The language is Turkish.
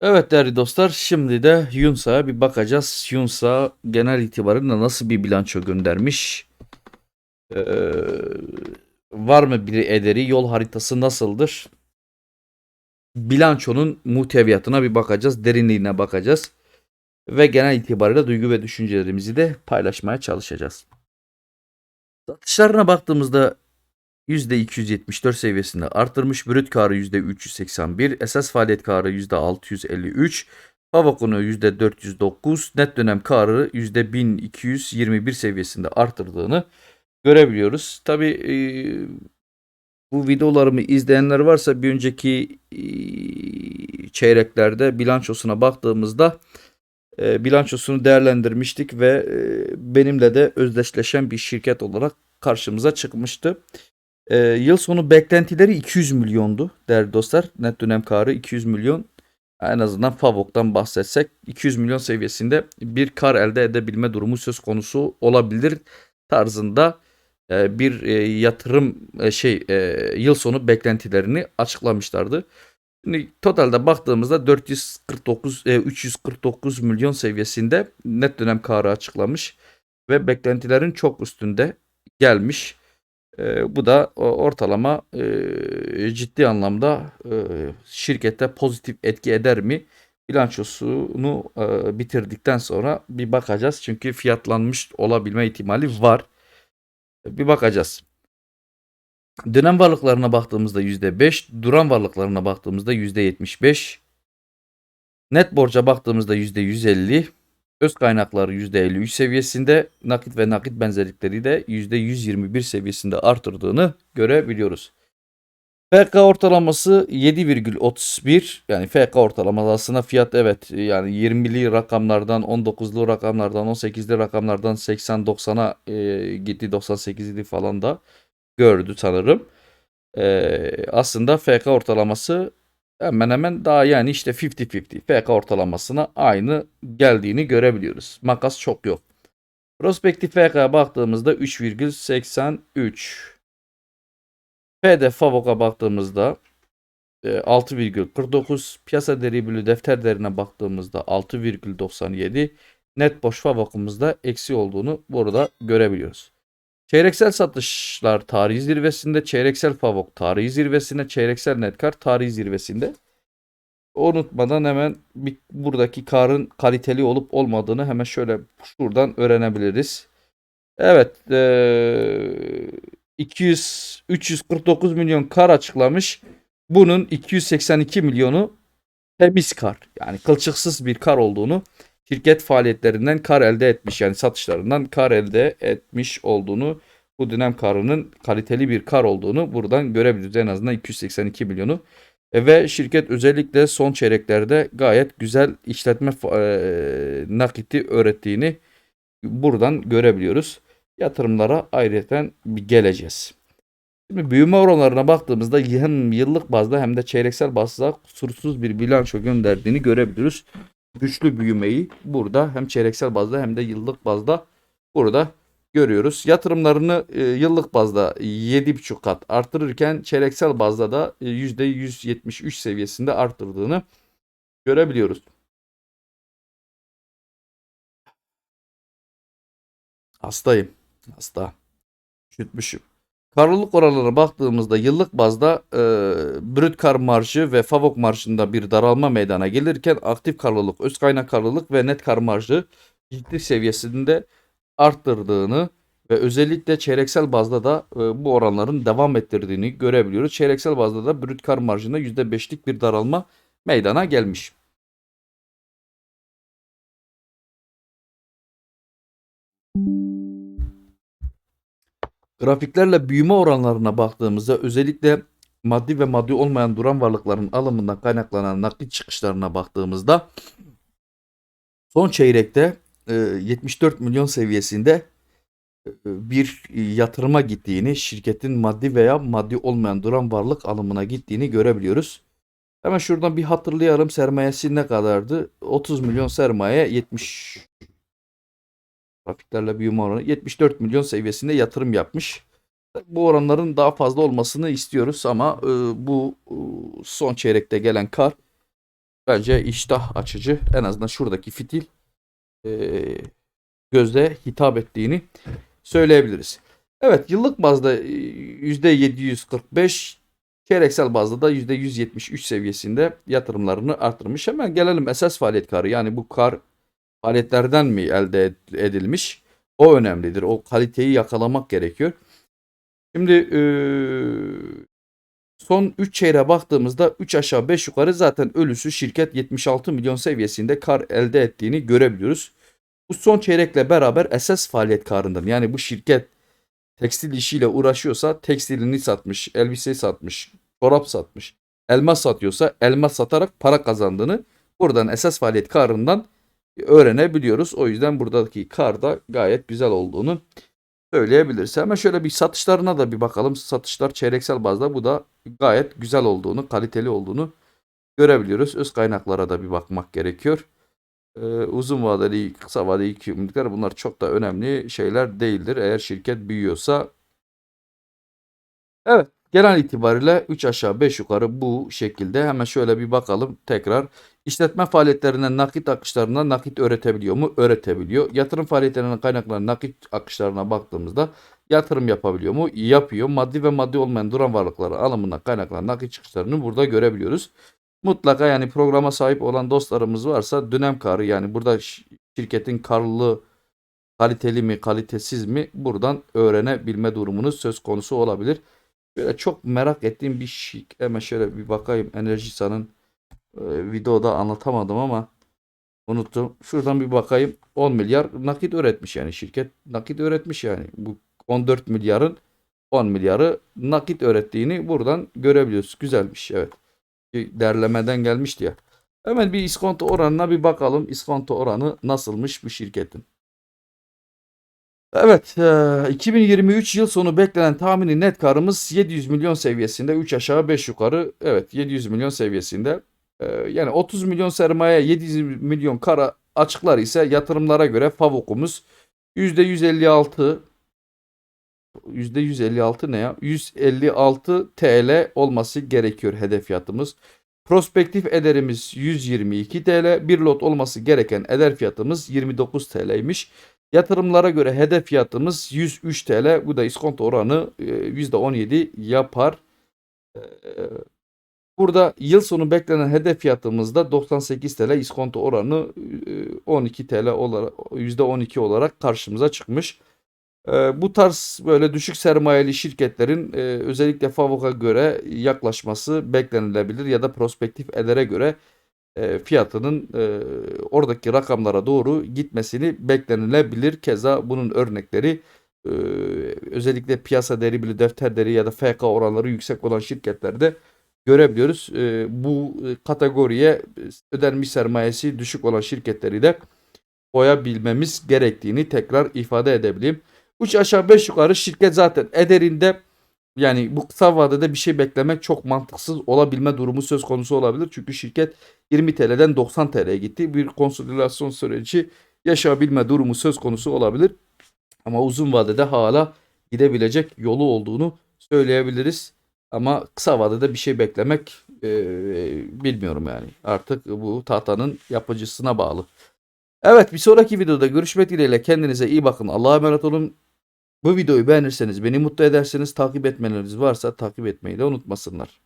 Evet değerli dostlar, şimdi de Yunsa'ya bir bakacağız. Yunsa genel itibarıyla nasıl bir bilanço göndermiş? Ee, var mı bir ederi? Yol haritası nasıldır? Bilançonun muhteviyatına bir bakacağız, derinliğine bakacağız. Ve genel itibariyle duygu ve düşüncelerimizi de paylaşmaya çalışacağız. Satışlarına baktığımızda %274 seviyesinde arttırmış. Brüt karı %381, esas faaliyet karı %653, Favakonu %409, net dönem karı %1221 seviyesinde arttırdığını görebiliyoruz. Tabi bu videolarımı izleyenler varsa bir önceki e, çeyreklerde bilançosuna baktığımızda e, bilançosunu değerlendirmiştik ve e, benimle de özdeşleşen bir şirket olarak karşımıza çıkmıştı. E, yıl sonu beklentileri 200 milyondu değerli dostlar. Net dönem karı 200 milyon. En azından Favok'tan bahsetsek 200 milyon seviyesinde bir kar elde edebilme durumu söz konusu olabilir tarzında e, bir e, yatırım e, şey e, yıl sonu beklentilerini açıklamışlardı. Şimdi totalde baktığımızda 449 e, 349 milyon seviyesinde net dönem karı açıklamış ve beklentilerin çok üstünde gelmiş. E, bu da o- ortalama e, ciddi anlamda e, şirkete pozitif etki eder mi? Bilançosunu e, bitirdikten sonra bir bakacağız. Çünkü fiyatlanmış olabilme ihtimali var. Bir bakacağız. Dönem varlıklarına baktığımızda %5, duran varlıklarına baktığımızda %75, net borca baktığımızda %150, öz kaynakları %53 seviyesinde, nakit ve nakit benzerlikleri de %121 seviyesinde artırdığını görebiliyoruz. FK ortalaması 7,31 yani FK ortalaması aslında fiyat evet yani 20'li rakamlardan 19'lu rakamlardan 18'li rakamlardan 80-90'a e, gitti 98'li falan da gördü sanırım. Ee, aslında FK ortalaması hemen hemen daha yani işte 50-50 FK ortalamasına aynı geldiğini görebiliyoruz. Makas çok yok. Prospektif FK'ya baktığımızda 3,83. PD Favok'a baktığımızda e, 6,49. Piyasa değeri bölü defter değerine baktığımızda 6,97. Net boş Favok'umuzda eksi olduğunu burada görebiliyoruz. Çeyreksel satışlar tarihi zirvesinde, çeyreksel favok tarihi zirvesinde, çeyreksel net kar tarihi zirvesinde. Unutmadan hemen bir, buradaki karın kaliteli olup olmadığını hemen şöyle şuradan öğrenebiliriz. Evet, eee 200 349 milyon kar açıklamış. Bunun 282 milyonu temiz kar. Yani kılçıksız bir kar olduğunu şirket faaliyetlerinden kar elde etmiş yani satışlarından kar elde etmiş olduğunu bu dönem karının kaliteli bir kar olduğunu buradan görebiliriz. En azından 282 milyonu. E, ve şirket özellikle son çeyreklerde gayet güzel işletme e, nakiti öğrettiğini buradan görebiliyoruz. Yatırımlara ayrıca bir geleceğiz. Şimdi büyüme oranlarına baktığımızda hem yıllık bazda hem de çeyreksel bazda kusursuz bir bilanço gönderdiğini görebiliyoruz güçlü büyümeyi burada hem çeyreksel bazda hem de yıllık bazda burada görüyoruz. Yatırımlarını e, yıllık bazda 7,5 kat artırırken çeyreksel bazda da e, %173 seviyesinde arttırdığını görebiliyoruz. Hastayım. Hasta. Üşütmüşüm. Karlılık oranlarına baktığımızda yıllık bazda e, brüt kar marjı ve favok marjında bir daralma meydana gelirken aktif karlılık, öz kaynak karlılık ve net kar marjı ciddi seviyesinde arttırdığını ve özellikle çeyreksel bazda da e, bu oranların devam ettirdiğini görebiliyoruz. Çeyreksel bazda da brüt kar marjında %5'lik bir daralma meydana gelmiş. Grafiklerle büyüme oranlarına baktığımızda özellikle maddi ve maddi olmayan duran varlıkların alımından kaynaklanan nakit çıkışlarına baktığımızda son çeyrekte e, 74 milyon seviyesinde e, bir yatırıma gittiğini, şirketin maddi veya maddi olmayan duran varlık alımına gittiğini görebiliyoruz. Hemen şuradan bir hatırlayalım sermayesi ne kadardı? 30 milyon sermaye 70 Grafiklerle büyüme oranı 74 milyon seviyesinde yatırım yapmış. Bu oranların daha fazla olmasını istiyoruz ama e, bu e, son çeyrekte gelen kar bence iştah açıcı. En azından şuradaki fitil e, göze hitap ettiğini söyleyebiliriz. Evet yıllık bazda e, %745 çeyreksel bazda da %173 seviyesinde yatırımlarını artırmış. Hemen gelelim esas faaliyet karı yani bu kar faaliyetlerden mi elde ed- edilmiş? O önemlidir. O kaliteyi yakalamak gerekiyor. Şimdi e, son 3 çeyreğe baktığımızda 3 aşağı 5 yukarı zaten ölüsü şirket 76 milyon seviyesinde kar elde ettiğini görebiliyoruz. Bu son çeyrekle beraber esas faaliyet karından yani bu şirket tekstil işiyle uğraşıyorsa tekstilini satmış, elbise satmış, çorap satmış, elmas satıyorsa elmas satarak para kazandığını buradan esas faaliyet karından öğrenebiliyoruz. O yüzden buradaki kar da gayet güzel olduğunu söyleyebiliriz. Hemen şöyle bir satışlarına da bir bakalım. Satışlar çeyreksel bazda bu da gayet güzel olduğunu, kaliteli olduğunu görebiliyoruz. Öz kaynaklara da bir bakmak gerekiyor. Ee, uzun vadeli, kısa vadeli yükümlülükler bunlar çok da önemli şeyler değildir. Eğer şirket büyüyorsa. Evet, genel itibariyle 3 aşağı 5 yukarı bu şekilde. Hemen şöyle bir bakalım tekrar. İşletme faaliyetlerinden nakit akışlarına nakit öğretebiliyor mu? Öğretebiliyor. Yatırım faaliyetlerinden kaynaklanan nakit akışlarına baktığımızda yatırım yapabiliyor mu? Yapıyor. Maddi ve maddi olmayan duran varlıkları alımından kaynaklanan nakit çıkışlarını burada görebiliyoruz. Mutlaka yani programa sahip olan dostlarımız varsa dönem karı yani burada şirketin karlılığı kaliteli mi kalitesiz mi buradan öğrenebilme durumunuz söz konusu olabilir. Böyle çok merak ettiğim bir şey hemen şöyle bir bakayım Enerjisa'nın e, videoda anlatamadım ama unuttum. Şuradan bir bakayım 10 milyar nakit öğretmiş yani şirket nakit öğretmiş yani bu 14 milyarın 10 milyarı nakit öğrettiğini buradan görebiliyoruz. Güzelmiş evet derlemeden gelmişti ya. Hemen bir iskonto oranına bir bakalım. İskonto oranı nasılmış bu şirketin? Evet, e, 2023 yıl sonu beklenen tahmini net karımız 700 milyon seviyesinde. 3 aşağı 5 yukarı. Evet, 700 milyon seviyesinde. E, Yani 30 milyon sermaye 700 milyon kara açıklar ise yatırımlara göre FAVOK'umuz %156 %156 ne ya? 156 TL olması gerekiyor hedef fiyatımız. Prospektif ederimiz 122 TL. Bir lot olması gereken eder fiyatımız 29 TL'ymiş. Yatırımlara göre hedef fiyatımız 103 TL. Bu da iskonto oranı e, %17 yapar. E, Burada yıl sonu beklenen hedef fiyatımızda 98 TL. İskonto oranı e, 12 TL olarak %12 olarak karşımıza çıkmış. Ee, bu tarz böyle düşük sermayeli şirketlerin e, özellikle FAVOK'a göre yaklaşması beklenilebilir ya da prospektif edere göre e, fiyatının e, oradaki rakamlara doğru gitmesini beklenilebilir. Keza bunun örnekleri e, özellikle piyasa değeri bile ya da FK oranları yüksek olan şirketlerde görebiliyoruz. E, bu kategoriye ödenmiş sermayesi düşük olan şirketleri de koyabilmemiz gerektiğini tekrar ifade edebileyim. 3 aşağı 5 yukarı şirket zaten ederinde yani bu kısa vadede bir şey beklemek çok mantıksız olabilme durumu söz konusu olabilir. Çünkü şirket 20 TL'den 90 TL'ye gitti. Bir konsolidasyon süreci yaşayabilme durumu söz konusu olabilir. Ama uzun vadede hala gidebilecek yolu olduğunu söyleyebiliriz. Ama kısa vadede bir şey beklemek e, bilmiyorum yani. Artık bu tahtanın yapıcısına bağlı. Evet bir sonraki videoda görüşmek dileğiyle kendinize iyi bakın. Allah'a emanet olun. Bu videoyu beğenirseniz beni mutlu edersiniz. Takip etmeleriniz varsa takip etmeyi de unutmasınlar.